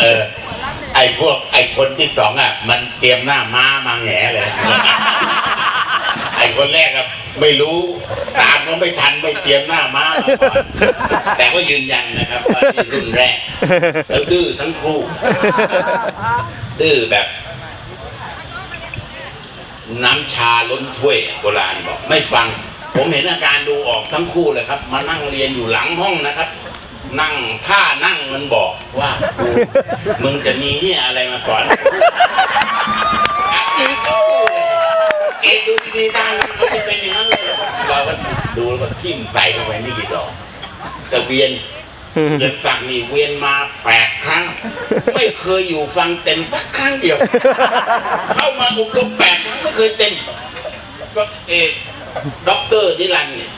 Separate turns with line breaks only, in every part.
เออไอ้พวกไอ้คนที่สองอะ มันเตรียมหน้าม้ามาแหงเลย ไอ้คนแรกอะไม่รู้ตามก็ไม่ทันไม่เตรียมหน้าม้ามาก่อนแต่ก็ยืนยันนะครับว่านี่รุ่นแรกแล้วดื้อทั้งคู่ดื้อแบบ น้ำชาล้นถ้วยโบราณบอก ไม่ฟัง ผมเห็นอาการดูออกทั้งคู่เลยครับ มานั่งเรียนอยู่หลังห้องนะครับ นั่งท่านั่งมันบอกว่ากูมึงจะมีเนี่ยอะไรมาสอนเกตทั้งคู่เลยเกตดูดีๆด้านนั้นเขาจะเป็นอย่างนั้นเลยเราก็ดูแล้วก็ทิ่มใส่เข้าไปไม่กี่ดอกแต่เวียนเจ็บสักนี่เวียนมาแปดครั้ง ไม่เคยอยู่ฟังเต็มสักครั้งเดียว เข้ามาอบรมแปดครั้งไม่เคยเต็ม ก็เออด็อกเตอร์นิรันดร์เนี่ย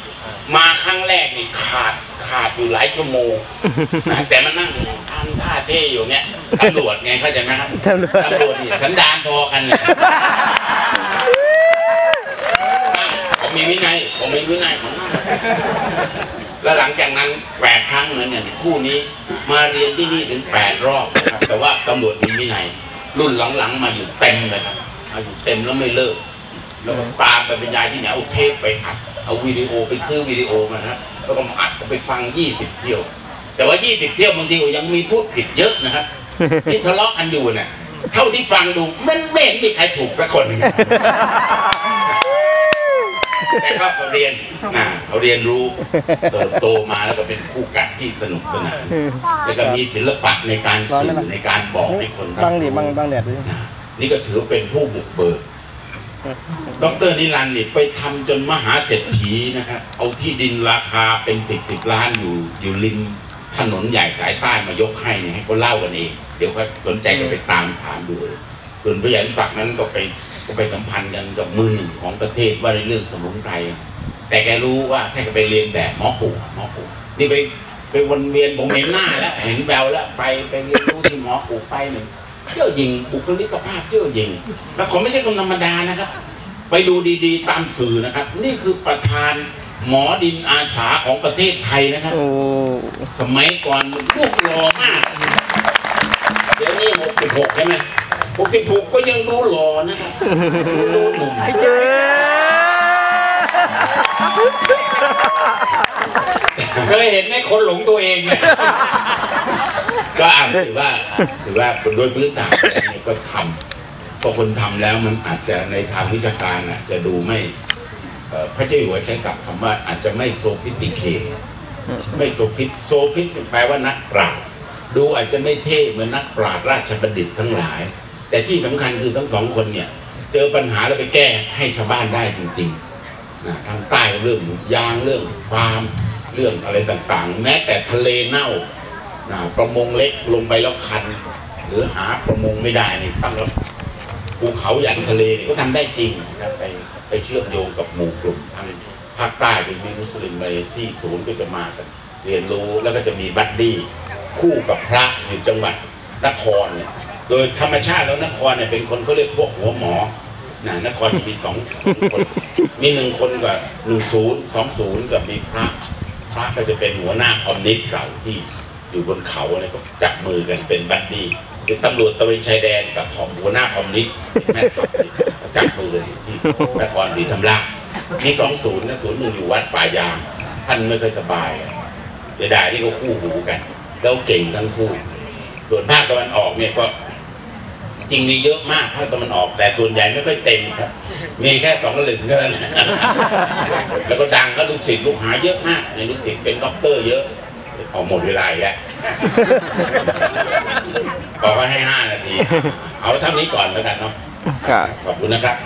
มาครั้งแร กนี่ขาดขาดอยู่หลายชั่วโมงนะแต่มานั่งทำท่าเท่อยู่เนี่ยตำรวจไงเข้าใจไหมครับ
ตำรวจ
ตำรวจนี่สันดานพอกันเนี่ยผมมีวินัยผมมีวินัยผมนั่งแล้วหลังจากนั้นแปดครั้งนั้นเนี่ยคู่นี้มาเรียนที่นี่ถึงแปดรอบนะครับแต่ว่าตำรวจมีวินัยรุ่นหลังๆมาอยู่เต็มเลยครับมาอยู่เต็มแล้วไม่เลิก แล้วก็ตามไปบรรยายที่ไหนเอาเทปไปอัดเอาวิดีโอไปซื้อวิดีโอมานะครับแล้วก็มาอัดเอาไปฟังยี่สิบเที่ยว แต่ว่ายี่สิบเที่ยวบางทีก็ยังมีพูดผิดเยอะนะครับที่ทะเลาะกันอยู่เนี่ยเท่าที่ฟังดูมันไม่เห็นมีใครถูกสักคนหนึ่งแต่ก็เขาเรียนนะเขาเรียนรู้เติบโตมาแล้วก็เป็นคู่กัดที่สนุกสนานแล้วก็มีศิลปะในการสื่อในการบอกให้คนรับ
บังดิ
รู้
บังบังแดดดิ
นะนี่ก็ถือเป็นผู้บุกเบิก ดรนิรันดร์นี่ไปทำจนมหาเศรษฐีนะครับเอาที่ดินราคาเป็นสิบสิบล้านอยู่อยู่ริมถนนใหญ่สายใต้มายกให้เนี่ยให้เขาเล่ากันเองเดี๋ยวก็สนใจก็ไปตามถามดูส่วนพยัญศักดิ์นั้นก็ไปก็ไปสัมพันธ์กันกับมือหนึ่งของประเทศว่าในเรื่องสมุนไพรแต่แกรู้ว่าถ้าจะไปเรียนแบบหมอปู่หมอปู่นี่ไปไปวนเวียนผมเห็นหน้าแล้วเห็นแววแล้วไปไปเรียนรู้ที่หมอปู่ไปหนึ่ง เที่ยวยิงบุคลิกภาพเที่ยวยิงแล้วเขาไม่ใช่คนธรรมดานะครับ ไปดูดีๆ ตามสื่อนะครับ นี่คือประธานหมอดินอาสาของประเทศไทยนะครับ
โอ้
สมัยก่อนมันรูปหล่อมาก เดี๋ยวนี้หกสิบหกใช่ไหมหกสิบหกก็ยังดูหล่อนะครับดูหนุ่ม
ไอ้เจอ
เคยเห็นไหมคนหลงตัวเองเนี่ย
ก็อ่านถือว่าถือว่าโดยพื้นฐานเนี่ยก็ทำพอคนทำแล้วมันอาจจะในทางวิชาการอาจจะดูไม่พระเจ้าอยู่หัวใช้ศัพท์คำว่าอาจจะไม่โซฟิสติเคไม่โซฟิสโซฟิสแปลว่านักปราชญ์ดูอาจจะไม่เท่เหมือนนักปราชญ์ราชบัณฑิตทั้งหลาย แต่ที่สำคัญคือทั้งสองคนเนี่ย เจอปัญหาแล้วไปแก้ให้ชาวบ้านได้จริงๆนะทางใต้เรื่องยางเรื่องฟาร์มเรื่องอะไรต่างๆ แม้แต่ทะเลเน่า ประมงเล็กลงไปแล้วคัน หรือหาประมงไม่ได้นี่ตั้งแล้วภูเขายันทะเลนี่ก็ทำได้จริงนะไปไปเชื่อมโยงกับหมู่กลุ่มทางภาคใต้เป็นมีมุสลิมไปที่ศูนย์ก็จะมากัน เรียนรู้แล้วก็จะมีบัดดี้คู่กับพระอยู่จังหวัดนครเนี่ยโดยธรรมชาติแล้วนครเนี่ยเป็นคนเขาเรียกพวกหัวหมอนะนครมีสองคนมีหนึ่งคนกับหนึ่งศูนย์สองศูนย์กับมีพระ พระก็จะเป็นหัวหน้าคอมมิวนิสต์เก่าที่ อยู่บนเขาอะไรก็จับมือกันเป็นบัดดี้คือตำรวจตระเวนชายแดนกับของหัวหน้าคอมมิวนิสต์แม่ทัพนี่จับมือกันที่นครศรีธรรมราชมีสองศูนย์นะศูนย์หนึ่งอยู่วัดป่ายาง ท่านไม่เคยสบายเสียดายที่เขาคู่หูกัน แล้วเก่งทั้งคู่ ส่วนภาคตะวันออกเนี่ยก็จริงมีเยอะมากภาคตะวันออก แต่ส่วนใหญ่ไม่ค่อยเต็มครับ มีแค่สองระหลึงเท่านั้นแล้วก็ดังก็ลูกศิษย์ลูกหาเยอะมากในลูกศิษย์เป็นด็อกเตอร์เยอะ ออกหมดเวลาอีกแล้วบอกว่าให้ห้านาที เอาเท่านี้ก่อนแล้วกันเนาะ
ครับ
ขอบคุณนะครับ